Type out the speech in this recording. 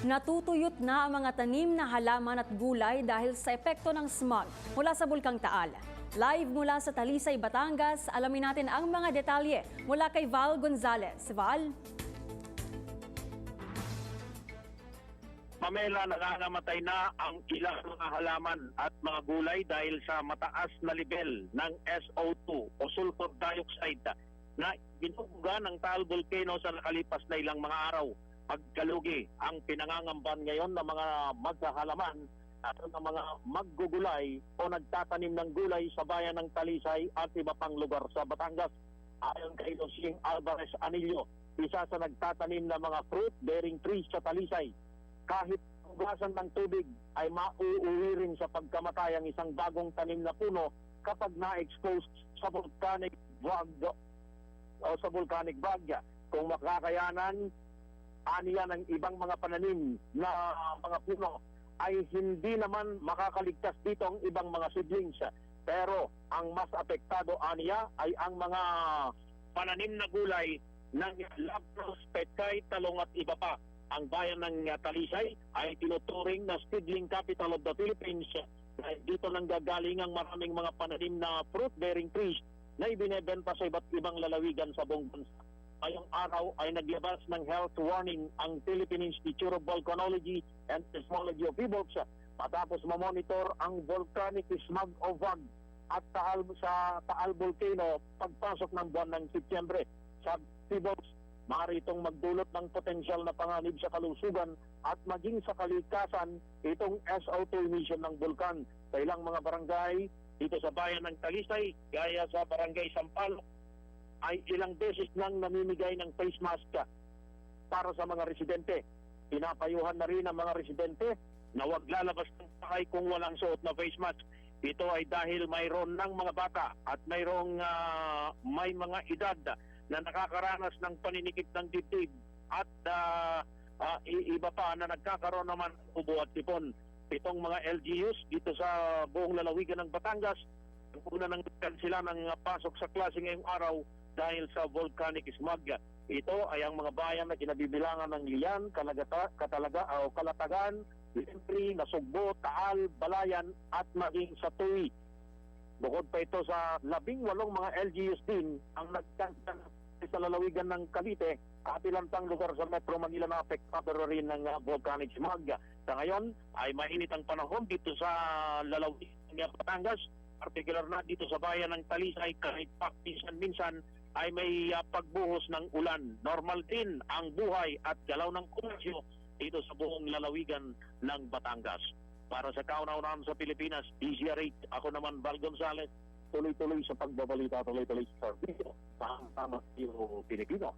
Natutuyot na ang mga tanim na halaman at gulay dahil sa epekto ng smog mula sa Bulkang Taal. Live mula sa Talisay, Batangas, alamin natin ang mga detalye mula kay Val Gonzalez. Val? Pamela, nangangamatay na ang ilang mga halaman at mga gulay dahil sa mataas na level ng SO2 o sulfur dioxide na binubuga ng Taal Volcano sa nakalipas na ilang mga araw. Pagkalugi ang pinangangamban ngayon ng mga maghahalaman at ng mga maggugulay o nagtatanim ng gulay sa bayan ng Talisay at iba pang lugar sa Batangas. Ayon kay Losing Alvarez Anillo, isa sa nagtatanim ng mga fruit-bearing trees sa Talisay, kahit ugasan ng tubig ay mauuwi rin sa pagkamatay ang isang bagong tanim na puno kapag na-expose sa volcanic vag o sa volcanic bagya. Kung makakayanan, aniya ng ibang mga pananim na mga puno ay hindi naman makakaligtas dito ang ibang mga seedlings. Pero ang mas apektado aniya ay ang mga pananim na gulay ng labros, petay, talong at iba pa ang bayan ng Talisay ay tinuturing na seedling capital of the Philippines. Dahil dito nang gagaling ang maraming mga pananim na fruit-bearing trees na ibinebenta sa iba't ibang lalawigan sa buong bansa. Ngayong araw ay naglabas ng health warning ang Philippine Institute of Volcanology and Seismology of PHIVOLCS matapos mamonitor ang volcanic smog o VAG at Taal sa Taal Volcano pagpasok ng buwan ng Setyembre. Sa PHIVOLCS maaari itong magdulot ng potensyal na panganib sa kalusugan at maging sa kalikasan itong SO2 emission ng bulkan sa ilang mga barangay dito sa bayan ng Talisay, gaya sa barangay Sampaloc, ay ilang beses nang namimigay ng face mask para sa mga residente. Pinapayuhan na rin ang mga residente na huwag lalabas ng bahay kung walang suot na face mask. Ito ay dahil mayroon ng mga bata at mayroong ah, may mga edad na nakakaranas ng paninikip ng dibdib at ah, i- iba pa na nagkakaroon naman ng ubo at tipon. Itong mga LGUs dito sa buong lalawigan ng Batangas, ang una nang sila ng pasok sa klase ngayong araw dahil sa volcanic smog. Ito ay ang mga bayan na kinabibilangan ng Lian, Kalagata, Katalaga o Kalatagan, Limpri, Nasugbo, Taal, Balayan at maging sa Tui. Bukod pa ito sa labing walong mga LGUs din ang nagkanta sa lalawigan ng Cavite at ilang lugar sa Metro Manila na apektado rin ng uh, volcanic smog. Sa ngayon ay mainit ang panahon dito sa lalawigan ng Batangas, particular na dito sa bayan ng Talisay kahit minsan-minsan ay may uh, pagbuhos ng ulan. Normal din ang buhay at galaw ng komersyo dito sa buong lalawigan ng Batangas. Para sa kauna-unahan sa Pilipinas, DZRH, ako naman Val Gonzales, tuloy-tuloy sa pagbabalita, tuloy-tuloy sa video. Tama-tama yung Pilipino.